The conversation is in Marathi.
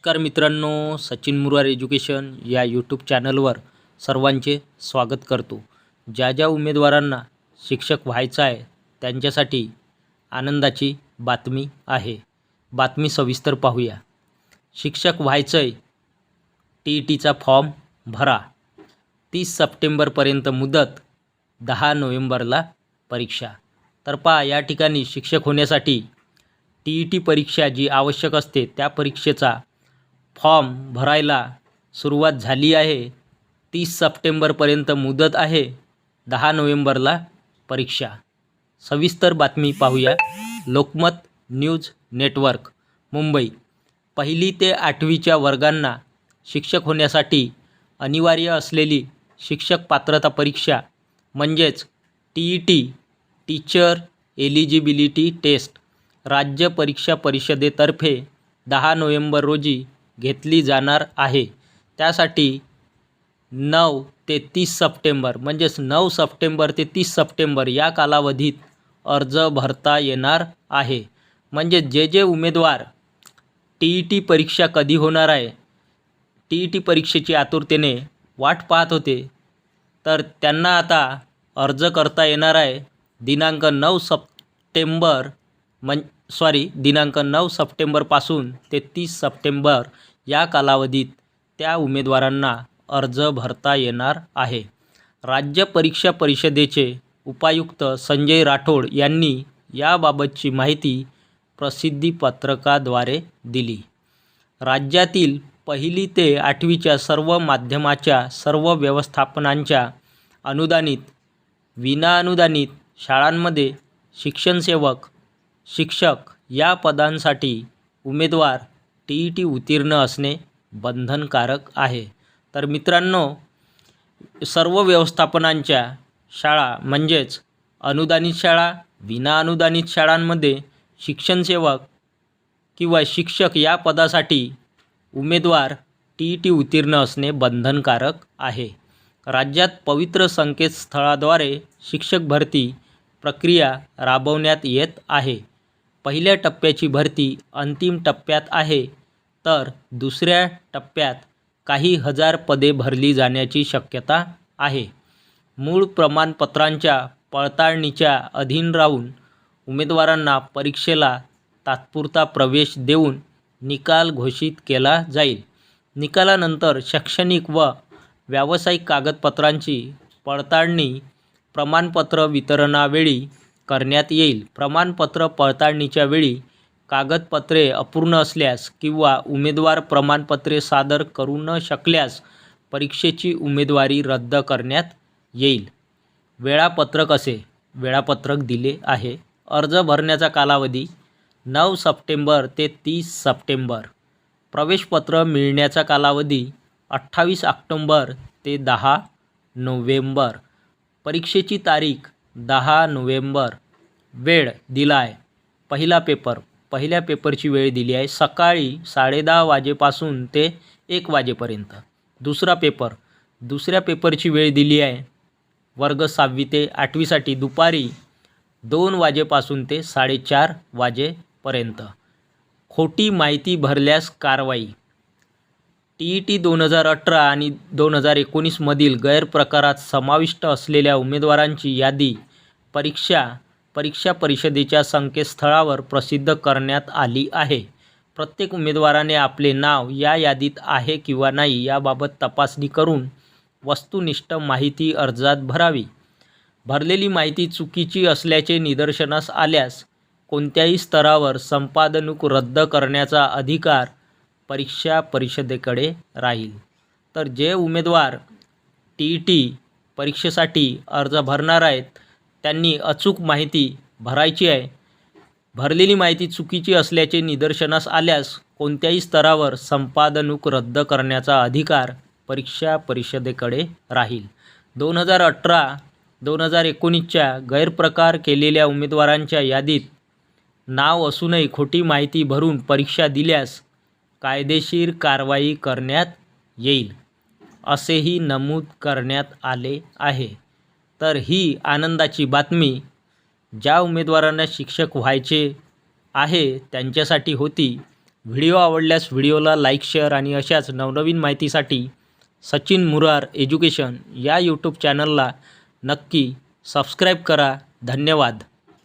नमस्कार मित्रांनो सचिन मुरार एज्युकेशन या यूट्यूब चॅनलवर सर्वांचे स्वागत करतो. ज्या ज्या उमेदवारांना शिक्षक व्हायचं आहे त्यांच्यासाठी आनंदाची बातमी आहे. बातमी सविस्तर पाहूया. शिक्षक व्हायचं आहे टी ई टीचा फॉर्म भरा. तीस सप्टेंबरपर्यंत मुदत दहा नोव्हेंबरला परीक्षा. तर पहा या ठिकाणी शिक्षक होण्यासाठी टी ई टी परीक्षा जी आवश्यक असते त्या परीक्षेचा फॉर्म भरायला सुरुवात झाली आहे. तीस सप्टेंबरपर्यंत मुदत आहे. दहा नोव्हेंबरला परीक्षा. सविस्तर बातमी पाहूया. Lokmat news network Mumbai. पहिली ते आठवीच्या वर्गांना शिक्षक होण्यासाठी अनिवार्य असलेली शिक्षक पात्रता परीक्षा म्हणजेच T E T teacher eligibility test राज्य परीक्षा परिषदेतर्फे दहा नोव्हेंबर रोजी घेतली जाणार आहे. त्यासाठी नऊ ते तीस सप्टेंबर म्हणजेच नऊ सप्टेंबर ते तीस सप्टेंबर या कालावधीत अर्ज भरता येणार आहे. म्हणजे जे जे उमेदवार टी ई टी परीक्षा कधी होणार आहे टी ई टी परीक्षेची आतुरतेने वाट पाहत होते तर त्यांना आता अर्ज करता येणार आहे. दिनांक नऊ सप्टेंबर म्हण सॉरी दिनांक नऊ सप्टेंबरपासून ते तीस सप्टेंबर या कालावधीत त्या उमेदवारांना अर्ज भरता येणार आहे. राज्य परीक्षा परिषदेचे उपायुक्त संजय राठोड यांनी याबाबतची माहिती प्रसिद्धीपत्रकाद्वारे दिली. राज्यातील पहिली ते आठवीच्या सर्व माध्यमाच्या सर्व व्यवस्थापनांच्या अनुदानित विनाअनुदानित शाळांमध्ये शिक्षणसेवक शिक्षक या पदांसाठी उमेदवार टी ई टी उत्तीर्ण असणे बंधनकारक आहे. तर मित्रांनो सर्व व्यवस्थापनांच्या शाळा म्हणजेच अनुदानित शाळा विनाअनुदानित शाळांमध्ये शिक्षणसेवक किंवा शिक्षक या पदासाठी उमेदवार टी ई टी उत्तीर्ण असणे बंधनकारक आहे. राज्यात पवित्र संकेतस्थळाद्वारे शिक्षक भरती प्रक्रिया राबवण्यात येत आहे. पहिल्या टप्प्याची भरती अंतिम टप्प्यात आहे. तर दुसऱ्या टप्प्यात काही हजार पदे भरली जाण्याची शक्यता आहे. मूळ प्रमाणपत्रांच्या पडताळणीच्या अधीन राहून उमेदवारांना परीक्षेला तात्पुरता प्रवेश देऊन निकाल घोषित केला जाईल. निकालानंतर शैक्षणिक व व्यावसायिक कागदपत्रांची पडताळणी प्रमाणपत्र वितरणावेळी करण्यात येईल. प्रमाणपत्र पडताळणीच्या वेळी कागदपत्रे अपूर्ण असल्यास किंवा उमेदवार प्रमाणपत्रे सादर करू न शकल्यास परीक्षेची उमेदवारी रद्द करण्यात येईल. वेळापत्रक असे वेळापत्रक दिले आहे. अर्ज भरण्याचा कालावधी नऊ सप्टेंबर ते तीस सप्टेंबर. प्रवेशपत्र मिळण्याचा कालावधी अठ्ठावीस ऑक्टोंबर ते दहा नोव्हेंबर. परीक्षेची तारीख दहा नोव्हेंबर. वेळ दिला आहे पहिला पेपर. पहिल्या पेपरची वेळ दिली आहे. सकाळी साडेदहा वाजेपासून ते एक वाजेपर्यंत. दुसरा पेपर. दुसऱ्या पेपरची वेळ दिली आहे. वर्ग सहावी ते आठवीसाठी दुपारी दोन वाजेपासून ते साडेचार वाजेपर्यंत. खोटी माहिती भरल्यास कारवाई. टी ई टी दोन हजार अठरा आणि दोन हजार एकोणीसमधील गैरप्रकारात समाविष्ट असलेल्या उमेदवारांची यादी परीक्षा परीक्षा परिषदेच्या संकेतस्थळावर प्रसिद्ध करण्यात आली आहे. प्रत्येक उमेदवाराने आपले नाव या यादीत आहे किंवा नाही याबाबत तपासणी करून वस्तुनिष्ठ माहिती अर्जात भरावी. भरलेली माहिती चुकीची असल्याचे निदर्शनास आल्यास कोणत्याही स्तरावर संपादनूक रद्द करण्याचा अधिकार परीक्षा परिषदेकडे राहील. तर जे उमेदवार टी ई टी परीक्षेसाठी अर्ज भरणार आहेत त्यांनी अचूक माहिती भरायची आहे. भरलेली माहिती चुकीची असल्याचे निदर्शनास आल्यास कोणत्याही स्तरावर संपादनूक रद्द करण्याचा अधिकार परीक्षा परिषदेकडे राहील. दोन हजार अठरा दोन हजार एकोणीसच्या गैरप्रकार केलेल्या उमेदवारांच्या यादीत नाव असूनही खोटी माहिती भरून परीक्षा दिल्यास कायदेशीर कारवाई करण्यात येईल असेही नमूद करण्यात आले आहे. तर ही आनंदाची बातमी ज्या उमेदवारांना शिक्षक व्हायचे आहे त्यांच्यासाठी होती. व्हिडिओ आवडल्यास व्हिडिओला लाईक शेअर आणि अशाच नवनवीन माहितीसाठी सचिन मुरार एज्युकेशन या यूट्यूब चॅनलला नक्की सबस्क्राईब करा. धन्यवाद.